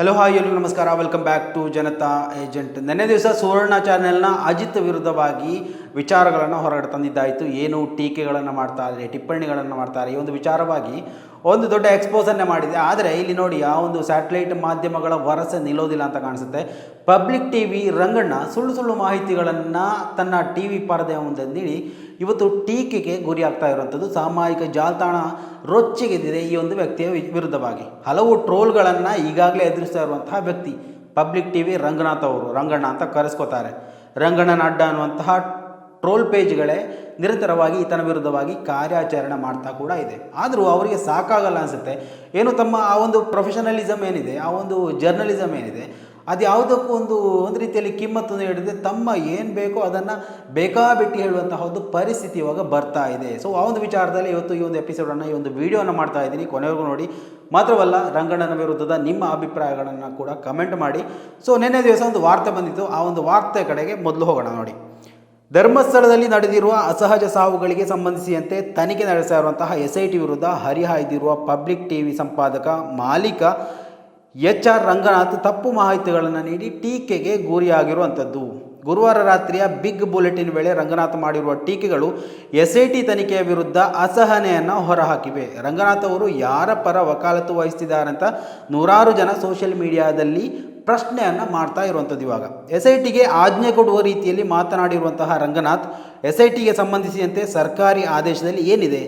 Hello hi ಎಲ್ರಿಗೂ ನಮಸ್ಕಾರ. Welcome back to Janata agent ನಿನ್ನೆ ದಿವಸ ಸುವರ್ಣ ಚಾನೆಲ್ನ ಅಜಿತ್ ವಿರುದ್ಧವಾಗಿ ವಿಚಾರಗಳನ್ನು ಹೊರಗಡೆ ತಂದಿದ್ದಾಯಿತು. ಏನು ಟೀಕೆಗಳನ್ನು ಮಾಡ್ತಾರೆ ಟಿಪ್ಪಣಿಗಳನ್ನು ಮಾಡ್ತಾರೆ ಈ ಒಂದು ವಿಚಾರವಾಗಿ ಒಂದು ದೊಡ್ಡ ಎಕ್ಸ್ಪೋಸನ್ನೇ ಮಾಡಿದೆ. ಆದರೆ ಇಲ್ಲಿ ನೋಡಿ, ಆ ಒಂದು ಸ್ಯಾಟಲೈಟ್ ಮಾಧ್ಯಮಗಳ ವರಸೆ ನಿಲ್ಲೋದಿಲ್ಲ ಅಂತ ಕಾಣಿಸುತ್ತೆ. ಪಬ್ಲಿಕ್ ಟಿ ವಿ ರಂಗಣ್ಣ ಸುಳ್ಳು ಸುಳ್ಳು ಮಾಹಿತಿಗಳನ್ನು ತನ್ನ ಟಿ ವಿ ಪರದೆಯ ಮುಂದೆ ನೀಡಿ ಇವತ್ತು ಟೀಕೆಗೆ ಗುರಿಯಾಗ್ತಾ ಇರುವಂಥದ್ದು ಸಾಮಾಜಿಕ ಜಾಲತಾಣ ರೊಚ್ಚಿಗೆದ್ದಿದೆ ಈ ಒಂದು ವ್ಯಕ್ತಿಯ ವಿರುದ್ಧವಾಗಿ. ಹಲವು ಟ್ರೋಲ್ಗಳನ್ನು ಈಗಾಗಲೇ ಎದುರಿಸ್ತಾ ಇರುವಂತಹ ವ್ಯಕ್ತಿ, ಪಬ್ಲಿಕ್ ಟಿ ವಿ ರಂಗನಾಥ್ ಅವರು, ರಂಗಣ್ಣ ಅಂತ ಕರೆಸ್ಕೋತಾರೆ. ರಂಗಣ್ಣನ ಅಡ್ಡ ಅನ್ನುವಂತಹ ಟ್ರೋಲ್ ಪೇಜ್ಗಳೇ ನಿರಂತರವಾಗಿ ಈತನ ವಿರುದ್ಧವಾಗಿ ಕಾರ್ಯಾಚರಣೆ ಮಾಡ್ತಾ ಕೂಡ ಇದೆ. ಆದರೂ ಅವರಿಗೆ ಸಾಕಾಗಲ್ಲ ಅನಿಸುತ್ತೆ. ಏನು ತಮ್ಮ ಆ ಒಂದು ಪ್ರೊಫೆಷನಲಿಸಮ್ ಏನಿದೆ, ಆ ಒಂದು ಜರ್ನಲಿಸಮ್ ಏನಿದೆ ಅದು ಯಾವುದಕ್ಕೂ ಒಂದು ಒಂದು ರೀತಿಯಲ್ಲಿ ಕಿಮ್ಮತ್ತನ್ನು ಹಿಡಿದು ತಮ್ಮ ಏನು ಬೇಕೋ ಅದನ್ನು ಬೇಕಾಬಿಟ್ಟು ಹೇಳುವಂತಹ ಒಂದು ಪರಿಸ್ಥಿತಿ ಇವಾಗ ಬರ್ತಾ ಇದೆ. ಸೊ ಆ ಒಂದು ವಿಚಾರದಲ್ಲಿ ಇವತ್ತು ಈ ಒಂದು ಎಪಿಸೋಡನ್ನು ಈ ಒಂದು ವಿಡಿಯೋನ ಮಾಡ್ತಾ ಇದ್ದೀನಿ. ಕೊನೆವರೆಗೂ ನೋಡಿ. ಮಾತ್ರವಲ್ಲ, ರಂಗಣ್ಣನ ವಿರುದ್ಧದ ನಿಮ್ಮ ಅಭಿಪ್ರಾಯಗಳನ್ನು ಕೂಡ ಕಮೆಂಟ್ ಮಾಡಿ. ಸೊ ನಿನ್ನೆ ದಿವಸ ಒಂದು ವಾರ್ತೆ ಬಂದಿತ್ತು. ಆ ಒಂದು ವಾರ್ತೆ ಕಡೆಗೆ ಮೊದಲು ಹೋಗೋಣ ನೋಡಿ. ಧರ್ಮಸ್ಥಳದಲ್ಲಿ ನಡೆದಿರುವ ಅಸಹಜ ಸಾವುಗಳಿಗೆ ಸಂಬಂಧಿಸಿದಂತೆ ತನಿಖೆ ನಡೆಸ್ತಾ ಇರುವಂತಹ ಎಸ್ ಐ ಟಿ ವಿರುದ್ಧ ಹರಿಹಾಯ್ದಿರುವ ಪಬ್ಲಿಕ್ ಟಿವಿ ಸಂಪಾದಕ ಮಾಲೀಕ ಎಚ್ ಆರ್ ರಂಗನಾಥ್ ತಪ್ಪು ಮಾಹಿತಿಗಳನ್ನು ನೀಡಿ ಟೀಕೆಗೆ ಗುರಿಯಾಗಿರುವಂಥದ್ದು. ಗುರುವಾರ ರಾತ್ರಿಯ ಬಿಗ್ ಬುಲೆಟಿನ್ ವೇಳೆ ರಂಗನಾಥ್ ಮಾಡಿರುವ ಟೀಕೆಗಳು ಎಸ್ ಐ ಟಿ ತನಿಖೆಯ ವಿರುದ್ಧ ಅಸಹನೆಯನ್ನು ಹೊರಹಾಕಿವೆ. ರಂಗನಾಥ್ ಅವರು ಯಾರ ಪರ ವಕಾಲತ್ತು ವಹಿಸ್ತಿದ್ದಾರೆ ಅಂತ ನೂರಾರು ಜನ ಸೋಷಿಯಲ್ ಮೀಡಿಯಾದಲ್ಲಿ ಪ್ರಶ್ನೆಯನ್ನು ಮಾಡ್ತಾ ಇರುವಂಥದ್ದು ಇವಾಗ. ಎಸ್ ಐ ಟಿಗೆ ಆಜ್ಞೆ ಕೊಡುವ ರೀತಿಯಲ್ಲಿ ಮಾತನಾಡಿರುವಂತಹ ರಂಗನಾಥ್ ಎಸ್ ಐ ಟಿಗೆ ಸಂಬಂಧಿಸಿದಂತೆ ಸರ್ಕಾರಿ ಆದೇಶದಲ್ಲಿ ಏನಿದೆ?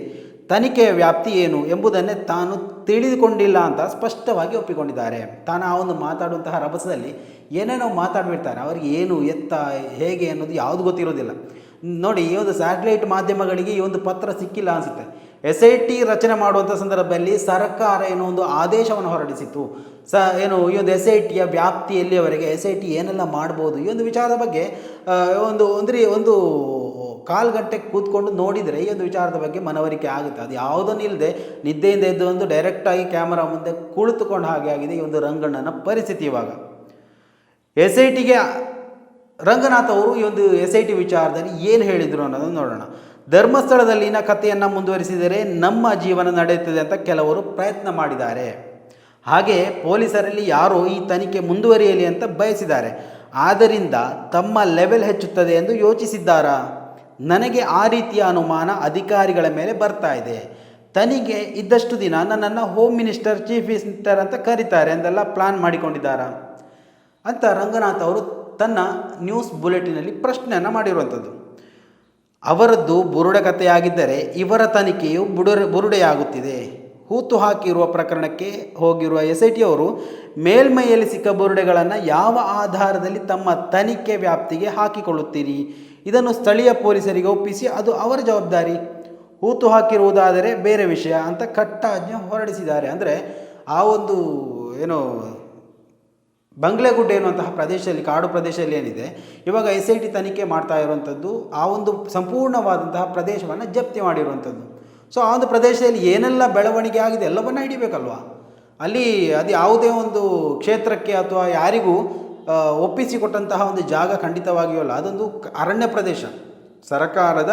ತನಿಖೆಯ ವ್ಯಾಪ್ತಿ ಏನು ಎಂಬುದನ್ನೇ ತಾನು ತಿಳಿದುಕೊಂಡಿಲ್ಲ ಅಂತ ಸ್ಪಷ್ಟವಾಗಿ ಒಪ್ಪಿಕೊಂಡಿದ್ದಾರೆ. ತಾನು ಆ ಒಂದು ಮಾತಾಡುವಂತಹ ರಭಸದಲ್ಲಿ ಏನೇನೋ ಮಾತಾಡಿಬಿಡ್ತಾರೆ. ಅವರಿಗೆ ಏನು ಎತ್ತ, ಹೇಗೆ ಅನ್ನೋದು ಯಾವುದು ಗೊತ್ತಿರೋದಿಲ್ಲ. ನೋಡಿ, ಈ ಒಂದು ಸ್ಯಾಟಲೈಟ್ ಮಾಧ್ಯಮಗಳಿಗೆ ಈ ಒಂದು ಪತ್ರ ಸಿಕ್ಕಿಲ್ಲ ಅನಿಸುತ್ತೆ. ಎಸ್ ಐ ಟಿ ರಚನೆ ಮಾಡುವಂಥ ಸಂದರ್ಭದಲ್ಲಿ ಸರ್ಕಾರ ಏನೋ ಒಂದು ಆದೇಶವನ್ನು ಹೊರಡಿಸಿತ್ತು. ಸ, ಏನು, ಈ ಒಂದು ಎಸ್ ಐ ಟಿಯ ವ್ಯಾಪ್ತಿಯಲ್ಲಿವರೆಗೆ ಎಸ್ ಐ ಟಿ ಏನೆಲ್ಲ ಮಾಡ್ಬೋದು ಈ ಒಂದು ವಿಚಾರದ ಬಗ್ಗೆ ಒಂದು, ಅಂದರೆ, ಒಂದು ಕಾಲು ಗಂಟೆ ಕೂತ್ಕೊಂಡು ನೋಡಿದರೆ ಈ ಒಂದು ವಿಚಾರದ ಬಗ್ಗೆ ಮನವರಿಕೆ ಆಗುತ್ತೆ. ಅದು ಯಾವುದನ್ನು ಇಲ್ಲದೆ ನಿದ್ದೆಯಿಂದ ಎದ್ದು ಒಂದು ಡೈರೆಕ್ಟಾಗಿ ಕ್ಯಾಮರಾ ಮುಂದೆ ಕುಳಿತುಕೊಂಡು ಹಾಗೆ ಆಗಿದೆ ಈ ಒಂದು ರಂಗಣ್ಣನ ಪರಿಸ್ಥಿತಿ ಇವಾಗ. ಎಸ್ ಐ ಟಿಗೆ ರಂಗನಾಥ್ ಅವರು ಈ ಒಂದು ಎಸ್ ಐ ಟಿ ವಿಚಾರದಲ್ಲಿ ಏನು ಹೇಳಿದರು ಅನ್ನೋದನ್ನು ನೋಡೋಣ. ಧರ್ಮಸ್ಥಳದಲ್ಲಿನ ಕಥೆಯನ್ನು ಮುಂದುವರಿಸಿದರೆ ನಮ್ಮ ಜೀವನ ನಡೆಯುತ್ತದೆ ಅಂತ ಕೆಲವರು ಪ್ರಯತ್ನ ಮಾಡಿದ್ದಾರೆ. ಹಾಗೆ ಪೊಲೀಸರಲ್ಲಿ ಯಾರೋ ಈ ತನಿಖೆ ಮುಂದುವರಿಯಲಿ ಅಂತ ಬಯಸಿದ್ದಾರೆ. ಆದ್ದರಿಂದ ತಮ್ಮ ಲೆವೆಲ್ ಹೆಚ್ಚುತ್ತದೆ ಎಂದು ಯೋಚಿಸಿದ್ದಾರಾ? ನನಗೆ ಆ ರೀತಿಯ ಅನುಮಾನ ಅಧಿಕಾರಿಗಳ ಮೇಲೆ ಬರ್ತಾ ಇದೆ. ತನಿಗೆ ಇದ್ದಷ್ಟು ದಿನ ನನ್ನನ್ನು ಹೋಮ್ ಮಿನಿಸ್ಟರ್ ಚೀಫ್ ಮಿನಿಸ್ಟರ್ ಅಂತ ಕರೀತಾರೆ ಅಂತೆಲ್ಲ ಪ್ಲಾನ್ ಮಾಡಿಕೊಂಡಿದ್ದಾರಾ? ಅಂತ ರಂಗನಾಥ್ ಅವರು ತನ್ನ ನ್ಯೂಸ್ ಬುಲೆಟಿನಲ್ಲಿ ಪ್ರಶ್ನೆಯನ್ನು ಮಾಡಿರುವಂಥದ್ದು. ಅವರದ್ದು ಬುರುಡೆ ಕಥೆಯಾಗಿದ್ದರೆ ಇವರ ತನಿಖೆಯು ಬುಡುರೆ, ಬುರುಡೆಯಾಗುತ್ತಿದೆ. ಹೂತು ಹಾಕಿರುವ ಪ್ರಕರಣಕ್ಕೆ ಹೋಗಿರುವ ಎಸ್ ಐ ಟಿ ಅವರು ಮೇಲ್ಮೈಯಲ್ಲಿ ಸಿಕ್ಕ ಬುರುಡೆಗಳನ್ನು ಯಾವ ಆಧಾರದಲ್ಲಿ ತಮ್ಮ ತನಿಖೆ ವ್ಯಾಪ್ತಿಗೆ ಹಾಕಿಕೊಳ್ಳುತ್ತೀರಿ? ಇದನ್ನು ಸ್ಥಳೀಯ ಪೊಲೀಸರಿಗೆ ಒಪ್ಪಿಸಿ ಅದು ಅವರ ಜವಾಬ್ದಾರಿ. ಹೂತು ಹಾಕಿರುವುದಾದರೆ ಬೇರೆ ವಿಷಯ ಅಂತ ಕಟ್ಟಾಜ್ಞೆ ಹೊರಡಿಸಿದ್ದಾರೆ. ಅಂದರೆ ಆ ಒಂದು ಏನು ಬಂಗ್ಲೆಗುಡ್ಡೆ ಎನ್ನುವಂತಹ ಪ್ರದೇಶದಲ್ಲಿ, ಕಾಡು ಪ್ರದೇಶದಲ್ಲಿ ಏನಿದೆ, ಇವಾಗ ಎಸ್ ಐ ಟಿ ತನಿಖೆ ಮಾಡ್ತಾ ಇರುವಂಥದ್ದು, ಆ ಒಂದು ಸಂಪೂರ್ಣವಾದಂತಹ ಪ್ರದೇಶವನ್ನು ಜಪ್ತಿ ಮಾಡಿರುವಂಥದ್ದು. ಸೊ ಆ ಒಂದು ಪ್ರದೇಶದಲ್ಲಿ ಏನೆಲ್ಲ ಬೆಳವಣಿಗೆ ಆಗಿದೆ ಎಲ್ಲವನ್ನ ಹಿಡಿಬೇಕಲ್ವಾ? ಅಲ್ಲಿ ಅದು ಯಾವುದೇ ಒಂದು ಕ್ಷೇತ್ರಕ್ಕೆ ಅಥವಾ ಯಾರಿಗೂ ಒಪ್ಪಿಸಿಕೊಟ್ಟಂತಹ ಒಂದು ಜಾಗ ಖಂಡಿತವಾಗಿಯೂ ಅಲ್ಲ ಅದೊಂದು ಅರಣ್ಯ ಪ್ರದೇಶ. ಸರಕಾರದ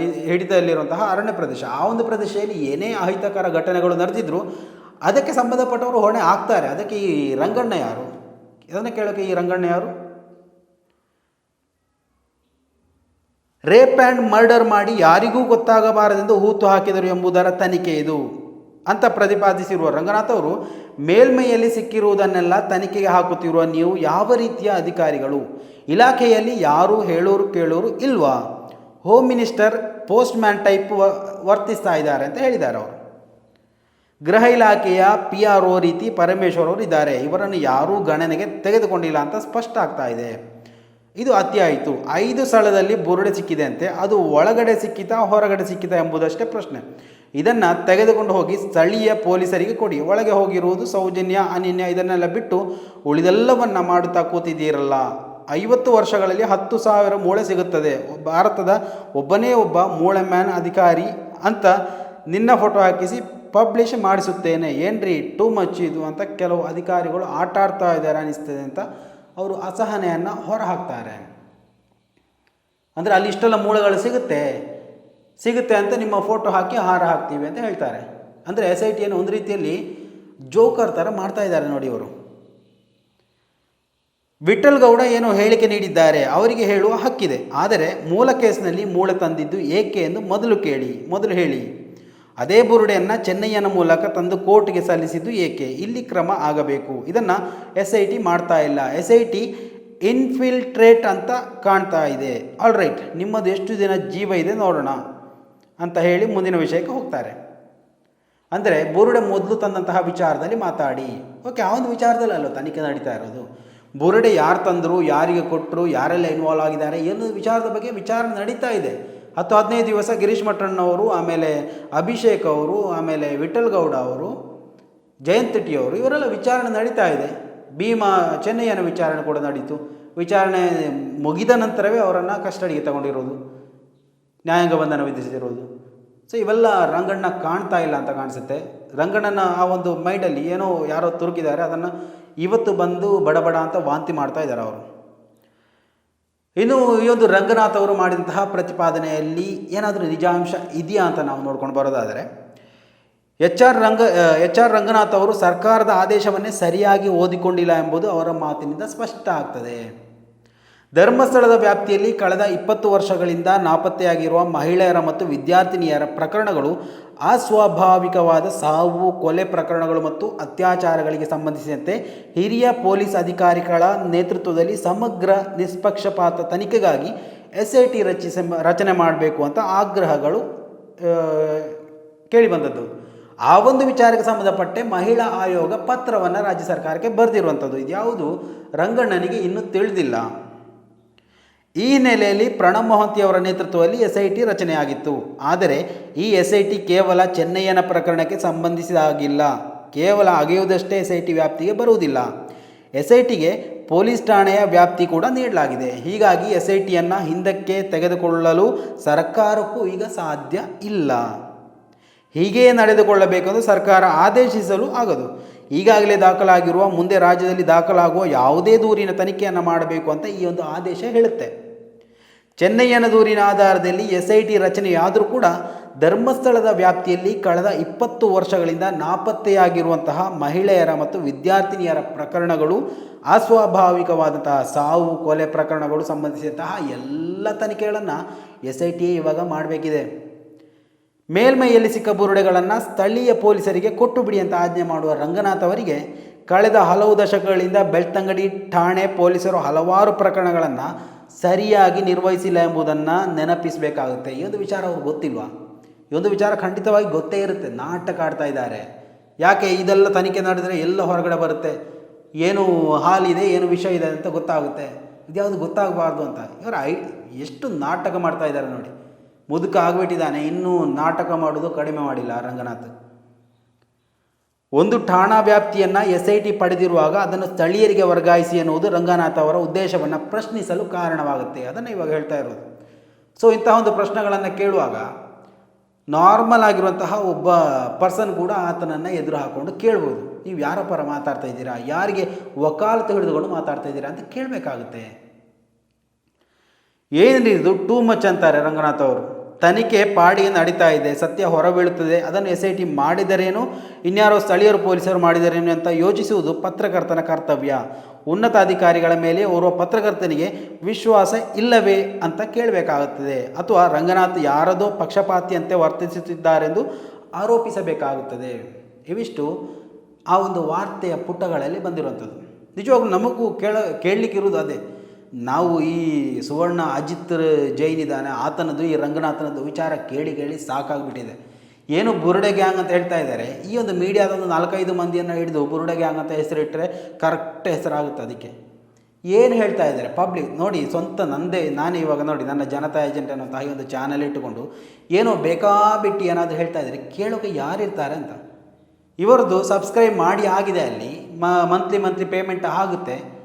ಹಿಡಿತದಲ್ಲಿರುವಂತಹ ಅರಣ್ಯ ಪ್ರದೇಶ. ಆ ಒಂದು ಪ್ರದೇಶದಲ್ಲಿ ಏನೇ ಅಹಿತಕರ ಘಟನೆಗಳು ನಡೆದಿದ್ರು ಅದಕ್ಕೆ ಸಂಬಂಧಪಟ್ಟವರು ಹೊಣೆ ಆಗ್ತಾರೆ. ಅದಕ್ಕೆ ಈ ರಂಗಣ್ಣ ಯಾರು? ಇದನ್ನು ಕೇಳೋಕ್ಕೆ ಈ ರಂಗಣ್ಣ ಯಾರು? ರೇಪ್ ಆ್ಯಂಡ್ ಮರ್ಡರ್ ಮಾಡಿ ಯಾರಿಗೂ ಗೊತ್ತಾಗಬಾರದೆಂದು ಹೂತು ಹಾಕಿದರು ಎಂಬುದರ ತನಿಖೆ ಇದು. ಅಂತ ಪ್ರತಿಪಾದಿಸಿರುವ ರಂಗನಾಥ್ ಅವರು, ಮೇಲ್ಮೈಯಲ್ಲಿ ಸಿಕ್ಕಿರುವುದನ್ನೆಲ್ಲ ತನಿಖೆಗೆ ಹಾಕುತ್ತಿರುವ ನೀವು ಯಾವ ರೀತಿಯ ಅಧಿಕಾರಿಗಳು? ಇಲಾಖೆಯಲ್ಲಿ ಯಾರು ಹೇಳೋರು ಕೇಳೋರು ಇಲ್ವಾ? Home minister post man type ವರ್ತಿಸ್ತಾ ಇದ್ದಾರೆ ಅಂತ ಹೇಳಿದ್ದಾರೆ ಅವರು. ಗೃಹ ಇಲಾಖೆಯ ಪಿ ಆರ್ ಒ ರೀತಿ ಪರಮೇಶ್ವರ್ ಅವರು ಇದ್ದಾರೆ. ಇವರನ್ನು ಯಾರೂ ಗಣನೆಗೆ ತೆಗೆದುಕೊಂಡಿಲ್ಲ ಅಂತ ಸ್ಪಷ್ಟ ಆಗ್ತಾ ಇದೆ. ಇದು ಅತಿ ಆಯಿತು ಐದು ಸ್ಥಳದಲ್ಲಿ ಬುರುಡೆ ಸಿಕ್ಕಿದೆ ಅಂತೆ. ಅದು ಒಳಗಡೆ ಸಿಕ್ಕಿತಾ ಹೊರಗಡೆ ಸಿಕ್ಕಿತಾ ಎಂಬುದಷ್ಟೇ ಪ್ರಶ್ನೆ. ಇದನ್ನು ತೆಗೆದುಕೊಂಡು ಹೋಗಿ ಸ್ಥಳೀಯ ಪೊಲೀಸರಿಗೆ ಕೊಡಿ. ಒಳಗೆ ಹೋಗಿರುವುದು ಸೌಜನ್ಯ, ಅನಿನ್ಯ, ಇದನ್ನೆಲ್ಲ ಬಿಟ್ಟು ಉಳಿದೆಲ್ಲವನ್ನು ಮಾಡುತ್ತಾ ಕೂತಿದ್ದೀರಲ್ಲ. ಐವತ್ತು ವರ್ಷಗಳಲ್ಲಿ ಹತ್ತು ಸಾವಿರ ಮೂಳೆ ಸಿಗುತ್ತದೆ. ಭಾರತದ ಒಬ್ಬನೇ ಒಬ್ಬ ಮೂಳೆ ಮ್ಯಾನ್ ಅಧಿಕಾರಿ ಅಂತ ನಿನ್ನ ಫೋಟೋ ಹಾಕಿಸಿ ಪಬ್ಲಿಷ್ ಮಾಡಿಸುತ್ತೇನೆ. ಏನ್ರಿ? ಟೂ ಮಚ್ ಇದು ಅಂತ ಕೆಲವು ಅಧಿಕಾರಿಗಳು ಆಟ ಆಡ್ತಾ ಇದ್ದಾರೆ ಅನಿಸ್ತದೆ ಅಂತ ಅವರು ಅಸಹನೆಯನ್ನು ಹೊರಹಾಕ್ತಾರೆ. ಅಂದರೆ ಅಲ್ಲಿ ಇಷ್ಟೆಲ್ಲ ಮೂಳೆಗಳು ಸಿಗುತ್ತೆ. ಸಿಗುತ್ತೆ ಅಂತ ನಿಮ್ಮ ಫೋಟೋ ಹಾಕಿ ಹಾರ ಹಾಕ್ತೀವಿ ಅಂತ ಹೇಳ್ತಾರೆ. ಅಂದರೆ ಎಸ್ ಐ ಟಿಯನ್ನು ಒಂದು ರೀತಿಯಲ್ಲಿ ಜೋಕರ್ ಥರ ಮಾಡ್ತಾ ಇದ್ದಾರೆ ನೋಡಿ ಇವರು. ವಿಠಲ್ ಗೌಡ ಏನೋ ಹೇಳಿಕೆ ನೀಡಿದ್ದಾರೆ, ಅವರಿಗೆ ಹೇಳುವ ಹಕ್ಕಿದೆ. ಆದರೆ ಮೂಲ ಕೇಸ್ನಲ್ಲಿ ಮೂಳೆ ತಂದಿದ್ದು ಏಕೆ ಎಂದು ಮೊದಲು ಕೇಳಿ, ಮೊದಲು ಹೇಳಿ. ಅದೇ ಬುರುಡೆಯನ್ನು ಚೆನ್ನೈಯನ ಮೂಲಕ ತಂದು ಕೋರ್ಟ್ಗೆ ಸಲ್ಲಿಸಿದ್ದು ಏಕೆ? ಇಲ್ಲಿ ಕ್ರಮ ಆಗಬೇಕು. ಇದನ್ನು ಎಸ್ ಐ ಟಿ ಮಾಡ್ತಾ ಇಲ್ಲ. ಎಸ್ ಐ ಟಿ ಇನ್ಫಿಲ್ಟ್ರೇಟ್ ಅಂತ ಕಾಣ್ತಾ ಇದೆ. ಆಲ್ ರೈಟ್ ನಿಮ್ಮದು ಎಷ್ಟು ದಿನ ಜೀವ ಇದೆ ನೋಡೋಣ. ಅಂತ ಹೇಳಿ ಮುಂದಿನ ವಿಷಯಕ್ಕೆ ಹೋಗ್ತಾರೆ. ಅಂದರೆ ಬುರುಡೆ ಮೊದಲು ತಂದಂತಹ ವಿಚಾರದಲ್ಲಿ ಮಾತಾಡಿ. ಓಕೆ ಆ ಒಂದು ವಿಚಾರದಲ್ಲಿ ಅಲ್ಲೋ ತನಿಖೆ ನಡೀತಾ ಇರೋದು. ಬುರುಡೆ ಯಾರು ತಂದರು, ಯಾರಿಗೆ ಕೊಟ್ಟರು ಯಾರೆಲ್ಲ ಇನ್ವಾಲ್ವ್ ಆಗಿದ್ದಾರೆ ಏನು ವಿಚಾರದ ಬಗ್ಗೆ ವಿಚಾರಣೆ ನಡೀತಾ ಇದೆ. ಹತ್ತು ಹದಿನೈದು ದಿವಸ ಗಿರೀಶ್ ಮಠಣ್ಣವರು, ಆಮೇಲೆ ಅಭಿಷೇಕ್ ಅವರು, ಆಮೇಲೆ ವಿಠಲ್ ಗೌಡ ಅವರು, ಜಯಂತ್ ಟಿ ಅವರು, ಇವರೆಲ್ಲ ವಿಚಾರಣೆ ನಡೀತಾ ಇದೆ. ಭೀಮಾ ಚೆನ್ನಯ್ಯನ ವಿಚಾರಣೆ ಕೂಡ ನಡೀತು. ವಿಚಾರಣೆ ಮುಗಿದ ನಂತರವೇ ಅವರನ್ನು ಕಸ್ಟಡಿಗೆ ತಗೊಂಡಿರೋದು. ನ್ಯಾಯಾಂಗ ಬಂಧನ ವಿಧಿಸಿರೋದು ಸೊ ಇವೆಲ್ಲ ರಂಗಣ್ಣ ಕಾಣ್ತಾ ಇಲ್ಲ ಅಂತ ಕಾಣಿಸುತ್ತೆ. ರಂಗಣ್ಣನ ಆ ಒಂದು ಮೈಂಡಲ್ಲಿ ಏನೋ ಯಾರೋ ತುರುಕಿದ್ದಾರೆ. ಅದನ್ನು ಇವತ್ತು ಬಂದು ಬಡಬಡ ಅಂತ ವಾಂತಿ ಮಾಡ್ತಾ ಇದ್ದಾರೆ ಅವರು. ಇನ್ನು ಈ ಒಂದು ರಂಗನಾಥ್ ಅವರು ಮಾಡಿದಂತಹ ಪ್ರತಿಪಾದನೆಯಲ್ಲಿ ಏನಾದರೂ ನಿಜಾಂಶ ಇದೆಯಾ ಅಂತ ನಾವು ನೋಡ್ಕೊಂಡು ಬರೋದಾದರೆ H R Ranga H R Ranganath ಅವರು ಸರ್ಕಾರದ ಆದೇಶವನ್ನೇ ಸರಿಯಾಗಿ ಓದಿಕೊಂಡಿಲ್ಲ ಎಂಬುದು ಅವರ ಮಾತಿನಿಂದ ಸ್ಪಷ್ಟ ಆಗ್ತದೆ. ಧರ್ಮಸ್ಥಳದ ವ್ಯಾಪ್ತಿಯಲ್ಲಿ ಕಳೆದ ಇಪ್ಪತ್ತು ವರ್ಷಗಳಿಂದ ನಾಪತ್ತೆಯಾಗಿರುವ ಮಹಿಳೆಯರ ಮತ್ತು ವಿದ್ಯಾರ್ಥಿನಿಯರ ಪ್ರಕರಣಗಳು ಅಸ್ವಾಭಾವಿಕವಾದ ಸಾವು, ಕೊಲೆ ಪ್ರಕರಣಗಳು ಮತ್ತು ಅತ್ಯಾಚಾರಗಳಿಗೆ ಸಂಬಂಧಿಸಿದಂತೆ ಹಿರಿಯ ಪೊಲೀಸ್ ಅಧಿಕಾರಿಗಳ ನೇತೃತ್ವದಲ್ಲಿ ಸಮಗ್ರ ನಿಷ್ಪಕ್ಷಪಾತ ತನಿಖೆಗಾಗಿ ಎಸ್ ಐ ಟಿ ರಚಿಸ ರಚನೆ ಮಾಡಬೇಕು ಅಂತ ಆಗ್ರಹಗಳು ಕೇಳಿಬಂದದ್ದು ಆ ಒಂದು ವಿಚಾರಕ್ಕೆ ಸಂಬಂಧಪಟ್ಟೆ ಮಹಿಳಾ ಆಯೋಗ ಪತ್ರವನ್ನು ರಾಜ್ಯ ಸರ್ಕಾರಕ್ಕೆ ಬರೆದಿರುವಂಥದ್ದು. ಇದ್ಯಾವುದು ರಂಗಣ್ಣನಿಗೆ ಇನ್ನೂ ತಿಳಿದಿಲ್ಲ. ಈ ಹಿನ್ನೆಲೆಯಲ್ಲಿ ಪ್ರಣಬ್ ಮೊಹಂತಿ ಅವರ ನೇತೃತ್ವದಲ್ಲಿ ಎಸ್ ಐ ಟಿ ರಚನೆಯಾಗಿತ್ತು. ಆದರೆ ಈ ಎಸ್ ಐ ಟಿ ಕೇವಲ ಚೆನ್ನಯ್ಯನ ಪ್ರಕರಣಕ್ಕೆ ಸಂಬಂಧಿಸಿದಾಗಿಲ್ಲ. ಕೇವಲ ಅಗೆಯುವುದಷ್ಟೇ ಎಸ್ ಐ ಟಿ ವ್ಯಾಪ್ತಿಗೆ ಬರುವುದಿಲ್ಲ. ಎಸ್ ಐ ಟಿಗೆ ಪೊಲೀಸ್ ಠಾಣೆಯ ವ್ಯಾಪ್ತಿ ಕೂಡ ನೀಡಲಾಗಿದೆ. ಹೀಗಾಗಿ ಎಸ್ ಐ ಟಿಯನ್ನು ಹಿಂದಕ್ಕೆ ತೆಗೆದುಕೊಳ್ಳಲು ಸರ್ಕಾರಕ್ಕೂ ಈಗ ಸಾಧ್ಯ ಇಲ್ಲ. ಹೀಗೇ ನಡೆದುಕೊಳ್ಳಬೇಕೆಂದು ಸರ್ಕಾರ ಆದೇಶಿಸಲು ಆಗದು. ಈಗಾಗಲೇ ದಾಖಲಾಗಿರುವ, ಮುಂದೆ ರಾಜ್ಯದಲ್ಲಿ ದಾಖಲಾಗುವ ಯಾವುದೇ ದೂರಿನ ತನಿಖೆಯನ್ನು ಮಾಡಬೇಕು ಅಂತ ಈ ಒಂದು ಆದೇಶ ಹೇಳುತ್ತೆ. ಚೆನ್ನಯ್ಯನ ದೂರಿನ ಆಧಾರದಲ್ಲಿ ಎಸ್ ಐ ಟಿ ರಚನೆಯಾದರೂ ಕೂಡ ಧರ್ಮಸ್ಥಳದ ವ್ಯಾಪ್ತಿಯಲ್ಲಿ ಕಳೆದ ಇಪ್ಪತ್ತು ವರ್ಷಗಳಿಂದ ನಾಪತ್ತೆಯಾಗಿರುವಂತಹ ಮಹಿಳೆಯರ ಮತ್ತು ವಿದ್ಯಾರ್ಥಿನಿಯರ ಪ್ರಕರಣಗಳು, ಅಸ್ವಾಭಾವಿಕವಾದಂತಹ ಸಾವು, ಕೊಲೆ ಪ್ರಕರಣಗಳು ಸಂಬಂಧಿಸಿದಂತಹ ಎಲ್ಲ ತನಿಖೆಗಳನ್ನು ಎಸ್ ಐ ಟಿ ಇವಾಗ ಮಾಡಬೇಕಿದೆ. ಮೇಲ್ಮೈಯಲ್ಲಿ ಸಿಕ್ಕ ಬುರುಡೆಗಳನ್ನು ಸ್ಥಳೀಯ ಪೊಲೀಸರಿಗೆ ಕೊಟ್ಟು ಬಿಡಿ ಅಂತ ಆಜ್ಞೆ ಮಾಡುವ ರಂಗನಾಥ್ ಅವರಿಗೆ ಕಳೆದ ಹಲವು ದಶಕಗಳಿಂದ ಬೆಳ್ತಂಗಡಿ, ಠಾಣೆ ಪೊಲೀಸರು ಹಲವಾರು ಪ್ರಕರಣಗಳನ್ನು ಸರಿಯಾಗಿ ನಿರ್ವಹಿಸಿಲ್ಲ ಎಂಬುದನ್ನು ನೆನಪಿಸಬೇಕಾಗುತ್ತೆ. ಈ ಒಂದು ವಿಚಾರ ಅವ್ರಿಗೆ ಗೊತ್ತಿಲ್ವಾ? ಈ ಒಂದು ವಿಚಾರ ಖಂಡಿತವಾಗಿ ಗೊತ್ತೇ ಇರುತ್ತೆ. ನಾಟಕ ಆಡ್ತಾ ಇದ್ದಾರೆ. ಯಾಕೆ ಇದೆಲ್ಲ ತನಿಖೆ ನಡೆದರೆ ಎಲ್ಲ ಹೊರಗಡೆ ಬರುತ್ತೆ. ಏನು ಹಾಲಿದೆ ಏನು ವಿಷಯ ಇದೆ ಅಂತ ಗೊತ್ತಾಗುತ್ತೆ. ಇದ್ಯಾವುದು ಗೊತ್ತಾಗಬಾರ್ದು ಅಂತ. ಇವರು ಐ, ಎಷ್ಟು ನಾಟಕ ಮಾಡ್ತಾ ಇದ್ದಾರೆ ನೋಡಿ. ಮುದುಕ ಆಗಿಬಿಟ್ಟಿದ್ದಾನೆ. ಇನ್ನೂ ನಾಟಕ ಮಾಡೋದು ಕಡಿಮೆ ಮಾಡಿಲ್ಲ ರಂಗನಾಥ್. ಒಂದು ಠಾಣಾ ವ್ಯಾಪ್ತಿಯನ್ನು ಎಸ್ ಐ ಟಿ ಪಡೆದಿರುವಾಗ ಅದನ್ನು ಸ್ಥಳೀಯರಿಗೆ ವರ್ಗಾಯಿಸಿ ಎನ್ನುವುದು ರಂಗನಾಥ ಅವರ ಉದ್ದೇಶವನ್ನು ಪ್ರಶ್ನಿಸಲು ಕಾರಣವಾಗುತ್ತೆ. ಅದನ್ನು ಇವಾಗ ಹೇಳ್ತಾ ಇರೋದು. ಸೊ ಇಂತಹ ಒಂದು ಪ್ರಶ್ನೆಗಳನ್ನು ಕೇಳುವಾಗ ನಾರ್ಮಲ್ ಆಗಿರುವಂತಹ ಒಬ್ಬ ಪರ್ಸನ್ ಕೂಡ ಆತನನ್ನು ಎದುರು ಹಾಕ್ಕೊಂಡು ಕೇಳ್ಬೋದು. ನೀವು ಯಾರ ಪರ ಮಾತಾಡ್ತಾ ಇದ್ದೀರಾ? ಯಾರಿಗೆ ವಕಾಲತ್ತು ಹಿಡಿದುಕೊಂಡು ಮಾತಾಡ್ತಾ ಇದ್ದೀರಾ ಅಂತ ಕೇಳಬೇಕಾಗುತ್ತೆ. ಏನಿದು? ಟೂ ಮಚ್ ಅಂತಾರೆ ರಂಗನಾಥ್ ಅವರು. ತನಿಖೆ ಪಾಡಿ ನಡೀತಾ ಇದೆ. ಸತ್ಯ ಹೊರಬೀಳುತ್ತದೆ. ಅದನ್ನು ಎಸ್ ಐ ಟಿ ಮಾಡಿದರೇನು? ಇನ್ಯಾರೋ ಸ್ಥಳೀಯರು ಪೊಲೀಸರು ಮಾಡಿದರೇನು ಅಂತ ಯೋಚಿಸುವುದು ಪತ್ರಕರ್ತನ ಕರ್ತವ್ಯ. ಉನ್ನತ ಅಧಿಕಾರಿಗಳ ಮೇಲೆ ಓರ್ವ ಪತ್ರಕರ್ತನಿಗೆ ವಿಶ್ವಾಸ ಇಲ್ಲವೇ ಅಂತ ಕೇಳಬೇಕಾಗುತ್ತದೆ. ಅಥವಾ ರಂಗನಾಥ್ ಯಾರದೋ ಪಕ್ಷಪಾತಿಯಂತೆ ವರ್ತಿಸುತ್ತಿದ್ದಾರೆಂದು ಆರೋಪಿಸಬೇಕಾಗುತ್ತದೆ. ಇವಿಷ್ಟು ಆ ಒಂದು ವಾರ್ತೆಯ ಪುಟಗಳಲ್ಲಿ ಬಂದಿರುವಂಥದ್ದು. ನಿಜವಾಗ್ಲೂ ನಮಗೂ ಕೇಳ, ಕೇಳಲಿಕ್ಕಿರುವುದು ಅದೇ. ನಾವು ಈ ಸುವರ್ಣ ಅಜಿತ್ ಜೈನ್ ಇದ್ದಾನೆ. ಆತನದು ಈ ರಂಗನಾಥನದ್ದು ವಿಚಾರ ಕೇಳಿ ಕೇಳಿ ಸಾಕಾಗ್ಬಿಟ್ಟಿದೆ. ಏನು ಬುರುಡೆ ಗ್ಯಾಂಗ್ ಅಂತ ಹೇಳ್ತಾ ಇದ್ದಾರೆ. ಈ ಒಂದು ಮೀಡಿಯಾದ ಒಂದು ನಾಲ್ಕೈದು ಮಂದಿಯನ್ನು ಹಿಡಿದು ಬುರುಡೆ ಗ್ಯಾಂಗ್ ಅಂತ ಹೆಸರಿಟ್ಟರೆ ಕರೆಕ್ಟ್ ಹೆಸರಾಗುತ್ತೆ ಅದಕ್ಕೆ. ಏನು ಹೇಳ್ತಾ ಇದ್ದಾರೆ? ಪಬ್ಲಿಕ್ ನೋಡಿ, ಸ್ವಂತ ನಂದೇ, ನಾನು ಇವಾಗ ನೋಡಿ, ನನ್ನ ಜನತಾ ಏಜೆಂಟ್ ಅನ್ನೋ ತಾಯಿ ಒಂದು ಚಾನಲ್ ಇಟ್ಟುಕೊಂಡು, ಏನೋ ಬೇಕಾಬಿಟ್ಟು ಏನಾದರೂ ಹೇಳ್ತಾ ಇದ್ದಾರೆ. ಕೇಳೋಕೆ ಯಾರಿರ್ತಾರೆ ಅಂತ. ಇವರದ್ದು ಸಬ್ಸ್ಕ್ರೈಬ್ ಮಾಡಿ ಆಗಿದೆ ಅಲ್ಲಿ. ಮಂತ್ಲಿ ಮಂತ್ಲಿ ಪೇಮೆಂಟ್ ಆಗುತ್ತೆ.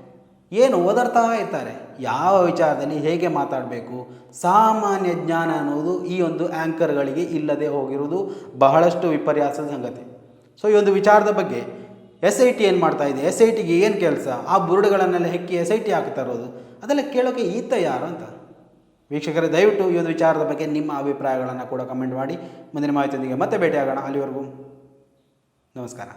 ಏನು ಓದಾಡ್ತಾ ಇರ್ತಾರೆ. ಯಾವ ವಿಚಾರದಲ್ಲಿ ಹೇಗೆ ಮಾತಾಡಬೇಕು, ಸಾಮಾನ್ಯ ಜ್ಞಾನ ಅನ್ನೋದು ಈ ಒಂದು ಆ್ಯಂಕರ್ಗಳಿಗೆ ಇಲ್ಲದೆ ಹೋಗಿರುವುದು ಬಹಳಷ್ಟು ವಿಪರ್ಯಾಸದ ಸಂಗತಿ. ಸೊ ಈ ಒಂದು ವಿಚಾರದ ಬಗ್ಗೆ ಎಸ್ ಐ ಟಿ ಏನು ಮಾಡ್ತಾ ಇದೆ? ಎಸ್ ಐ ಟಿಗೆ ಏನು ಕೆಲಸ? ಆ ಬುರುಡುಗಳನ್ನೆಲ್ಲ ಹೆಕ್ಕಿ ಎಸ್ ಐ ಟಿ ಹಾಕ್ತಾ ಇರೋದು ಅದೆಲ್ಲ ಕೇಳೋಕೆ ಈತ ಯಾರು ಅಂತ? ವೀಕ್ಷಕರೇ, ದಯವಿಟ್ಟು ಈ ಒಂದು ವಿಚಾರದ ಬಗ್ಗೆ ನಿಮ್ಮ ಅಭಿಪ್ರಾಯಗಳನ್ನು ಕೂಡ ಕಮೆಂಟ್ ಮಾಡಿ. ಮುಂದಿನ ಮಾಹಿತಿಯೊಂದಿಗೆ ಮತ್ತೆ ಭೇಟಿಯಾಗೋಣ. ಅಲ್ಲಿವರೆಗೂ ನಮಸ್ಕಾರ.